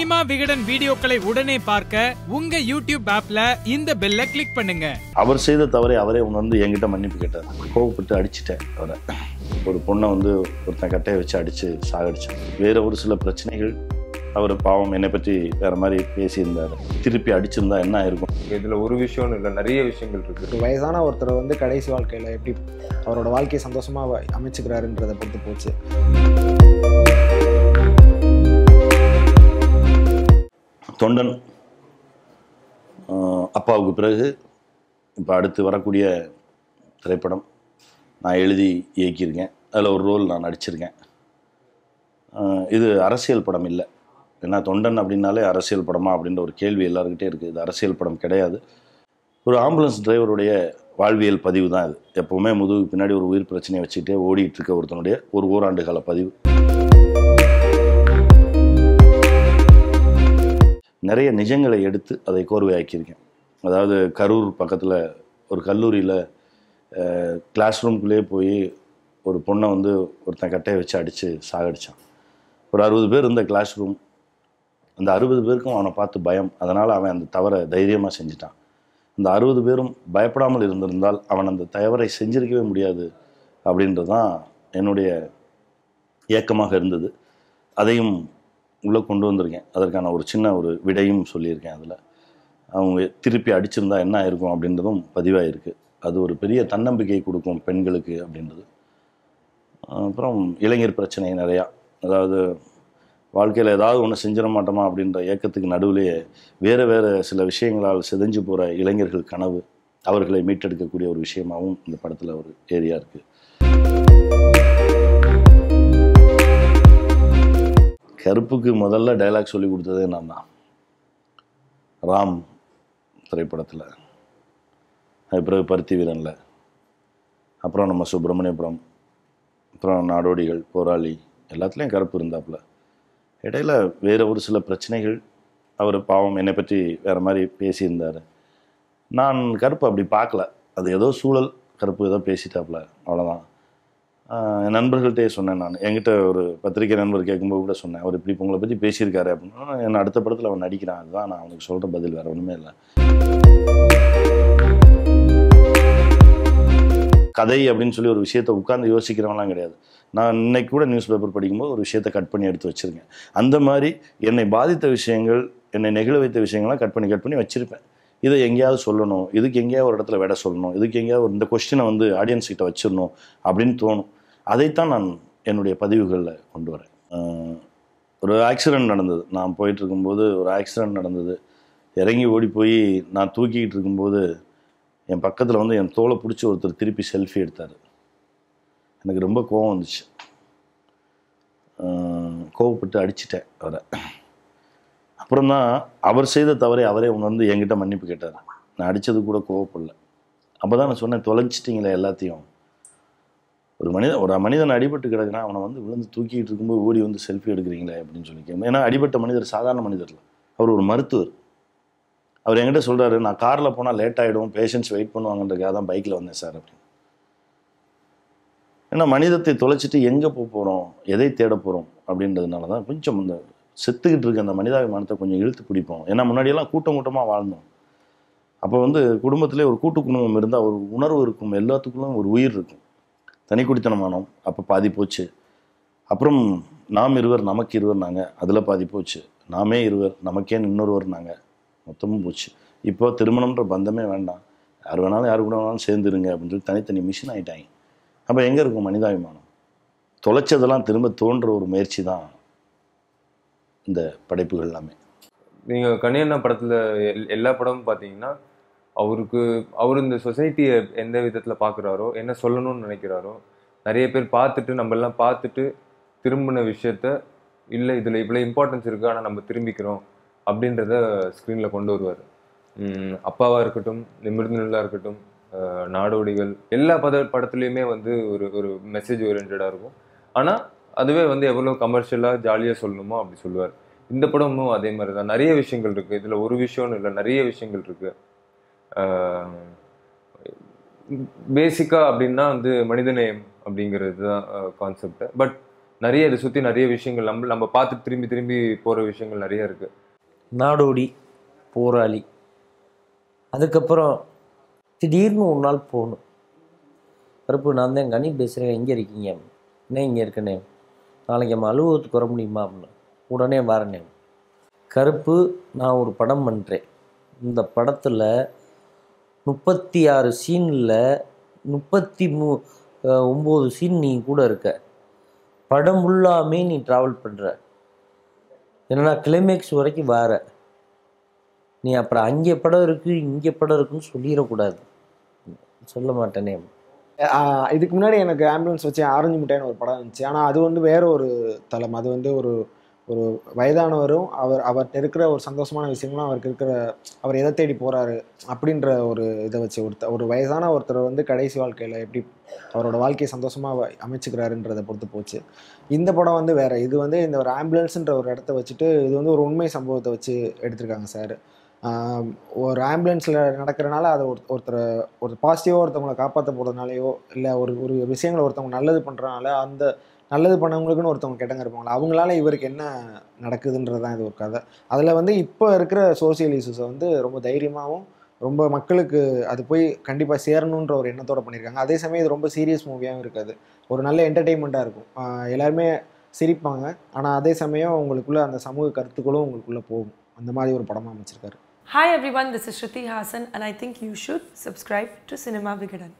Cinema Vikatan வீடியோக்களை உடனே பார்க்க உங்க யூடியூப் ஆப்ல இந்த பெல்ல கிளிக் பண்ணுங்க. அவர் செய்த தவறை அவரே உணர்ந்து என்கிட்ட மன்னிப்பு கேட்டார். கோவப்பட்டு அடிச்சிட்டேன் அவரை. ஒரு பொண்ணை வந்து ஒருத்தன் கட்டையை வச்சு அடித்து சாகடிச்சான். வேற ஒரு சில பிரச்சனைகள் அவர் பாவம் என்னை பற்றி வேற மாதிரி பேசியிருந்தார். திருப்பி அடிச்சிருந்தா என்ன ஆயிருக்கும்? இதுல ஒரு விஷயம்னு இல்லை நிறைய விஷயங்கள் இருக்கு. வயசான ஒருத்தர் வந்து கடைசி வாழ்க்கையில் எப்படி அவரோட வாழ்க்கையை சந்தோஷமாக அமைச்சுக்கிறாருன்றதை பொறுத்து போச்சு. தொண்டன் அப்பாவுக்கு பிறகு இப்போ அடுத்து வரக்கூடிய திரைப்படம் நான் எழுதி இயக்கியிருக்கேன். அதில் ஒரு ரோல் நான் நடிச்சிருக்கேன். இது அரசியல் படம் இல்லை. ஏன்னா தொண்டன் அப்படின்னாலே அரசியல் படமா அப்படின்ற ஒரு கேள்வி எல்லாருக்கிட்டே இருக்குது இது அரசியல் படம் கிடையாது. ஒரு ஆம்புலன்ஸ் டிரைவருடைய வாழ்வியல் பதிவு தான் இது. எப்போவுமே முதுகுக்கு பின்னாடி ஒரு உயிர் பிரச்சனையை வச்சுக்கிட்டே ஓடிட்டு இருக்க ஒருத்தனுடைய ஒரு ஓராண்டு கால பதிவு. நிறைய நிஜங்களை எடுத்து அதை கோர்வையாக்கியிருக்கேன். அதாவது கரூர் பக்கத்தில் ஒரு கல்லூரியில் கிளாஸ் ரூம்குள்ளேயே போய் ஒரு பொண்ணை வந்து ஒருத்தன் கட்டையை வச்சு அடித்து சாகடிச்சான். ஒரு அறுபது பேர் இருந்த கிளாஸ் ரூம் அந்த அறுபது பேருக்கும் அவனை பார்த்து பயம். அதனால் அவன் அந்த தவறை தைரியமாக செஞ்சிட்டான். அந்த அறுபது பேரும் பயப்படாமல் இருந்திருந்தால் அவன் அந்த தவறை செஞ்சிருக்கவே முடியாது அப்படின்றது தான் என்னுடைய ஏக்கமாக இருந்தது. அதையும் உள்ளே கொண்டு வந்திருக்கேன். அதற்கான ஒரு சின்ன ஒரு விடையும் சொல்லியிருக்கேன் அதில். அவங்க திருப்பி அடிச்சிருந்தா என்ன ஆயிருக்கும் அப்படின்றதும் பதிவாயிருக்கு. அது ஒரு பெரிய தன்னம்பிக்கை கொடுக்கும் பெண்களுக்கு அப்படின்றது. அப்புறம் இளைஞர் பிரச்சனை நிறையா. அதாவது வாழ்க்கையில் ஏதாவது ஒன்று செஞ்சிட மாட்டோமா அப்படின்ற ஏக்கத்துக்கு நடுவிலேயே வேறு வேறு சில விஷயங்களால் சிதைஞ்சு போகிற இளைஞர்கள் கனவு அவர்களை மீட்டெடுக்கக்கூடிய ஒரு விஷயமாகவும் இந்த படத்தில் ஒரு ஏரியா இருக்குது கருப்புக்கு முதல்ல டைலாக் சொல்லி கொடுத்ததே நான் தான் ராம் திரைப்படத்தில். அது பிறகு பருத்தி வீரனில். அப்புறம் நம்ம சுப்பிரமணியபுரம் அப்புறம் நாடோடிகள் போராளி எல்லாத்துலேயும் கருப்பு இருந்தாப்புல. இடையில வேறு ஒரு சில பிரச்சனைகள் அவர் பாவம் என்னை பற்றி வேறு மாதிரி பேசியிருந்தார். நான் கருப்பு அப்படி பார்க்கல. அது ஏதோ சூழல் கருப்பு ஏதோ பேசிட்டாப்புல. அவ்வளோதான் நண்பர்கள்ட்டே சொன்னேன் நான். என்கிட்ட ஒரு பத்திரிக்கை நண்பர் கேட்கும்போது கூட சொன்னேன். அவர் இப்படி உங்களை பற்றி பேசியிருக்காரு அப்படின்னா என் அடுத்த படத்தில் அவன் நடிக்கிறான். அதுதான் நான் அவனுக்கு சொல்கிற பதில். வேறு ஒன்றுமே இல்லை. கதை அப்படின்னு சொல்லி ஒரு விஷயத்தை உட்காந்து யோசிக்கிறவங்களாம் கிடையாது. நான் இன்னைக்கு கூட நியூஸ் பேப்பர் படிக்கும்போது ஒரு விஷயத்தை கட் பண்ணி எடுத்து வச்சிருக்கேன். அந்த மாதிரி என்னை பாதித்த விஷயங்கள் என்னை நெகிழ வைத்த விஷயங்கள்லாம் கட் பண்ணி கட் பண்ணி வச்சுருப்பேன். இதை எங்கேயாவது சொல்லணும். இதுக்கு எங்கேயாவது ஒரு இடத்துல விட சொல்லணும். இதுக்கு எங்கேயாவது ஒரு இந்த கொஸ்டினை வந்து ஆடியன்ஸ் கிட்ட வச்சிடணும் அப்படின்னு தோணும். அதைத்தான் நான் என்னுடைய பதிவுகளில் கொண்டு வரேன். ஒரு ஆக்சிடெண்ட் நடந்தது. நான் போயிட்டு இருக்கும்போது ஒரு ஆக்சிடெண்ட் நடந்தது. இறங்கி ஓடி போய் நான் தூக்கிக்கிட்டு இருக்கும்போது என் பக்கத்தில் வந்து என் தோலை பிடிச்சி ஒருத்தர் திருப்பி செல்ஃபி எடுத்தார். எனக்கு ரொம்ப கோவம் வந்துச்சு. கோவப்பட்டு அடிச்சிட்டேன் அவரை. அப்புறம் தான் அவர் செய்த தவறை அவரே உணர்ந்து என்கிட்ட மன்னிப்பு கேட்டார். நான் அடித்தது கூட கோவப்படல. அப்போ தான் நான் சொன்னேன் தொலைச்சிட்டிங்களே எல்லாத்தையும். ஒரு மனித ஒரு மனிதன் அடிபட்டு கிடக்குனா அவனை வந்து விழுந்து தூக்கிட்டு இருக்கும்போது ஓடி வந்து செல்ஃபி எடுக்கிறீங்களே அப்படின்னு சொல்லி கேட்போம் ஏன்னா அடிபட்ட மனிதர் சாதாரண மனிதர் இல்லை அவர் ஒரு மருத்துவர். அவர் என்கிட்ட சொல்கிறாரு நான் காரில் போனால் லேட் ஆகிடும் பேஷண்ட்ஸ் வெயிட் பண்ணுவாங்கன்றதுக்காக தான் பைக்கில் வந்தேன் சார் அப்படின்னு. ஏன்னா மனிதத்தை தொலைச்சிட்டு எங்கே போக போகிறோம் எதை தேட போகிறோம் அப்படின்றதுனால தான் கொஞ்சம் இந்த செத்துக்கிட்டு இருக்க அந்த மனிதாபிமானத்தை கொஞ்சம் இழுத்து பிடிப்போம். ஏன்னா முன்னாடியெல்லாம் கூட்டம் கூட்டமாக வாழ்ந்தோம். அப்போ வந்து குடும்பத்திலே ஒரு கூட்டு குடும்பம் இருந்தால் ஒரு உணர்வு இருக்கும் எல்லாத்துக்குள்ளும் ஒரு உயிர் இருக்கும். தனி குடித்தனமானோம் அப்போ பாதி போச்சு. அப்புறம் நாம் இருவர் நமக்கு இருவர் நாங்கள் அதில் பாதி போச்சு. நாமே இருவர் நமக்கே இன்னொருவர் நாங்கள் மொத்தமும் போச்சு. இப்போ திருமணம்ன்ற பந்தமே வேண்டாம். யார் வேணாலும் யார் கூட வேணாலும் சேர்ந்துருங்க அப்படின்னு சொல்லி தனித்தனி மிஷின் ஆகிட்டாங்க அப்போ எங்கே இருக்கும் மனிதாபிமானம்? தொலைச்சதெல்லாம் திரும்ப தோன்ற ஒரு முயற்சி தான் இந்த படைப்புகள் எல்லாமே. நீங்கள் கணியண்ணா படத்தில் எல்- எல்லா படமும் பார்த்தீங்கன்னா அவருக்கு அவர் இந்த சொசைட்டியை எந்த விதத்தில் பார்க்குறாரோ என்ன சொல்லணும்னு நினைக்கிறாரோ நிறைய பேர் பார்த்துட்டு நம்மெல்லாம் பார்த்துட்டு திரும்பின விஷயத்த இல்லை இதில் இவ்வளோ இம்பார்ட்டன்ஸ் இருக்குது ஆனால் நம்ம திரும்பிக்கிறோம் அப்படின்றத ஸ்க்ரீனில் கொண்டு வருவார். அப்பாவாக இருக்கட்டும் நிமிர்ந்து இருக்கட்டும் நாடோடிகள் எல்லா பத படத்துலையுமே வந்து ஒரு ஒரு மெசேஜ் ஓரியன்டாக இருக்கும். ஆனால் அதுவே வந்து எவ்வளோ கமர்ஷியலாக ஜாலியாக சொல்லணுமோ அப்படி சொல்லுவார். இந்த படமும் அதே மாதிரி தான் நிறைய விஷயங்கள் இருக்குது இதில் ஒரு விஷயம்னு இல்லை நிறைய விஷயங்கள் இருக்குது பேசிக்காக அப்படின்னா வந்து மனிதநேயம் அப்படிங்கிறது தான் கான்செப்ட் பட் நிறைய இதை சுற்றி நிறைய விஷயங்கள் நம்ம நம்ம பார்த்து திரும்பி திரும்பி போகிற விஷயங்கள் நிறைய இருக்குது நாடோடி போராளி அதுக்கப்புறம் திடீர்னு ஒரு நாள் போகணும். கருப்பு நான் தான் கனி பேசுகிறேன் எங்கே இருக்கீங்க? என்ன இங்கே இருக்கனே? நாளைக்கு நம்ம அலுவலகத்துக்கு வர முடியுமா அப்படின்னு. உடனே வரனே. கருப்பு நான் ஒரு படம் பண்ணுறேன் இந்த படத்தில் முப்பத்தி ஆறு சீனில் முப்பத்தி மூ ஒம்பது சீன் நீ கூட இருக்க. படம் ஃபுல்லாமே நீ ட்ராவல் பண்ணுற என்னன்னா கிளைமேக்ஸ் வரைக்கும் வார நீ அப்புறம் அங்கே படம் இருக்கு இங்கே படம் இருக்குன்னு சொல்லிடக்கூடாது. சொல்ல மாட்டேனே. இதுக்கு முன்னாடி எனக்கு ஆம்புலன்ஸ் வச்சு ஆரஞ்சு முட்டைன்னு ஒரு படம் இருந்துச்சு. ஆனால் அது வந்து வேற ஒரு தளம். அது வந்து ஒரு ஒரு வயதானவரும் அவர் அவர்கிட்ட இருக்கிற ஒரு சந்தோஷமான விஷயங்களும் அவருக்கு இருக்கிற அவர் எதை தேடி போகிறாரு அப்படின்ற ஒரு இதை வச்சு ஒருத்த ஒரு வயதான ஒருத்தர் வந்து கடைசி வாழ்க்கையில் எப்படி அவரோட வாழ்க்கையை சந்தோஷமாக அமைச்சுக்கிறாருன்றதை பொறுத்து போச்சு. இந்த படம் வந்து வேற இது வந்து இந்த ஒரு ஆம்புலன்ஸுன்ற ஒரு இடத்த வச்சுட்டு இது வந்து ஒரு உண்மை சம்பவத்தை வச்சு எடுத்திருக்காங்க சார். ஒரு ஆம்புலன்ஸில் நடக்கிறனால அதை ஒரு ஒருத்தரை ஒரு பாசிட்டிவாக ஒருத்தவங்களை காப்பாற்ற போகிறதுனாலையோ இல்லை ஒரு ஒரு விஷயங்களை ஒருத்தவங்க நல்லது பண்ணுறனால அந்த நல்லது பண்ணவங்களுக்குன்னு ஒருத்தவங்க கெட்டங்க இருப்பாங்களா? அவங்களால இவருக்கு என்ன நடக்குதுன்றது தான் இது ஒரு கதை. அதில் வந்து இப்போ இருக்கிற சோசியல் இஷ்யூஸை வந்து ரொம்ப தைரியமாகவும் ரொம்ப மக்களுக்கு அது போய் கண்டிப்பாக சேரணுன்ற ஒரு எண்ணத்தோடு பண்ணியிருக்காங்க. அதே சமயம் இது ரொம்ப சீரியஸ் மூவியாகவும் இருக்காது. ஒரு நல்ல என்டர்டெயின்மெண்ட்டாக இருக்கும். எல்லாருமே சிரிப்பாங்க. ஆனால் அதே சமயம் உங்களுக்குள்ள அந்த சமூக கருத்துக்களும் உங்களுக்குள்ளே போகும். அந்த மாதிரி ஒரு படமாக அமைச்சிருக்காரு. Hi everyone, one is Shruti Haasan and I think you should subscribe to Cinema Vikatan